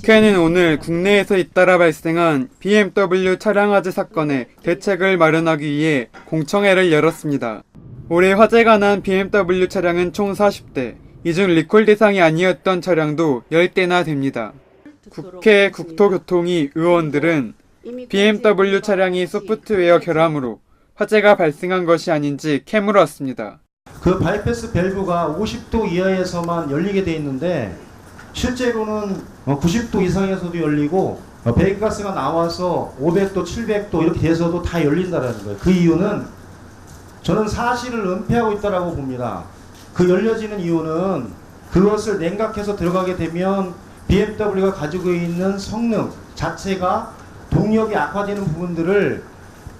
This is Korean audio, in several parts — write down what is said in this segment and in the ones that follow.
국회는 오늘 국내에서 잇따라 발생한 BMW 차량 화재 사건에 대책을 마련하기 위해 공청회를 열었습니다. 올해 화재가 난 BMW 차량은 총 40대, 이 중 리콜 대상이 아니었던 차량도 10대나 됩니다. 국회 국토교통위 의원들은 BMW 차량이 소프트웨어 결함으로 화재가 발생한 것이 아닌지 캐물었습니다. 그 바이패스 밸브가 50도 이하에서만 열리게 돼 있는데 실제로는 어, 90도 이상에서도 열리고 어, 배기가스가 나와서 500도, 700도 이렇게 돼서도 다 열린다라는 거예요. 그 이유는 저는 사실을 은폐하고 있다라고 봅니다. 그 열려지는 이유는 그것을 냉각해서 들어가게 되면 BMW가 가지고 있는 성능 자체가 동력이 악화되는 부분들을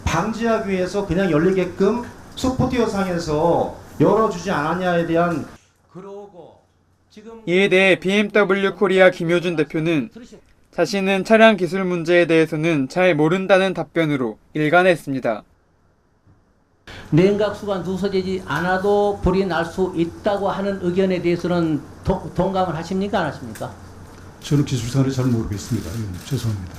방지하기 위해서 그냥 열리게끔 소프트웨어 상에서 열어주지 않았냐에 대한 그러고 이에 대해 BMW 코리아 김효준 대표는 자신은 차량 기술 문제에 대해서는 잘 모른다는 답변으로 일관했습니다. 냉각수가 누서지지 않아도 불이 날 수 있다고 하는 의견에 대해서는 도- 동감을 하십니까 안 하십니까? 저는 기술사를 잘 모르겠습니다. 예, 죄송합니다.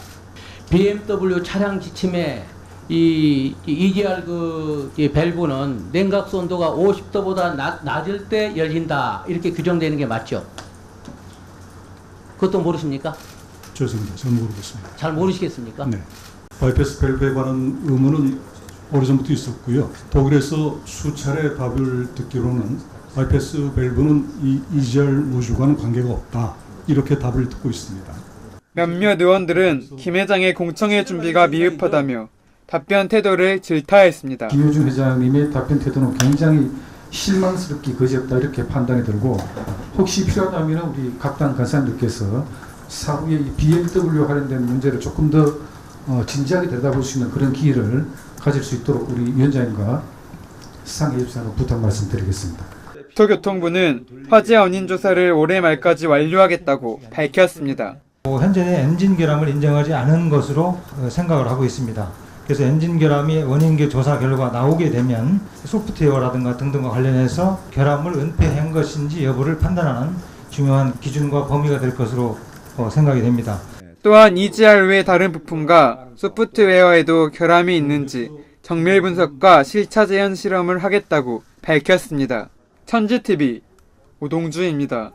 BMW 차량 지침에 이, 이 EGR 그, 이 밸브는 냉각수 온도가 50도보다 낮, 낮을 때 열린다 이렇게 규정되는 게 맞죠? 그것도 모르십니까? 죄송합니다. 잘 모르겠습니다. 잘 모르시겠습니까? 네. 바이패스 밸브에 관한 의문은 오래전부터 있었고요. 독일에서 수차례 답을 듣기로는 바이패스 밸브는 이 EGR 모듈과는 관계가 없다. 이렇게 답을 듣고 있습니다. 몇몇 의원들은 김 회장의 공청회 준비가 미흡하다며 답변 태도를 질타했습니다. 김효준 회장님의 답변 태도는 굉장히 실망스럽게 거지없다 이렇게 판단이 들고 혹시 필요하다면 우리 각당 간사님들께서 사후에 이 BMW 관련된 문제를 조금 더 어, 진지하게 들여다볼 수 있는 그런 기회를 가질 수 있도록 우리 위원장님과 상해입사로 부탁 말씀드리겠습니다. 국토교통부는 화재 원인 조사를 올해 말까지 완료하겠다고 밝혔습니다. 어, 현재는 엔진 결함을 인정하지 않은 것으로 어, 생각을 하고 있습니다. 그래서 엔진 결함이 원인 조사 결과 나오게 되면 소프트웨어라든가 등등과 관련해서 결함을 은폐한 것인지 여부를 판단하는 중요한 기준과 범위가 될 것으로 어, 생각이 됩니다. 또한 EGR 외 다른 부품과 소프트웨어에도 결함이 있는지 정밀 분석과 실차 재현 실험을 하겠다고 밝혔습니다. 천지TV 오동주입니다.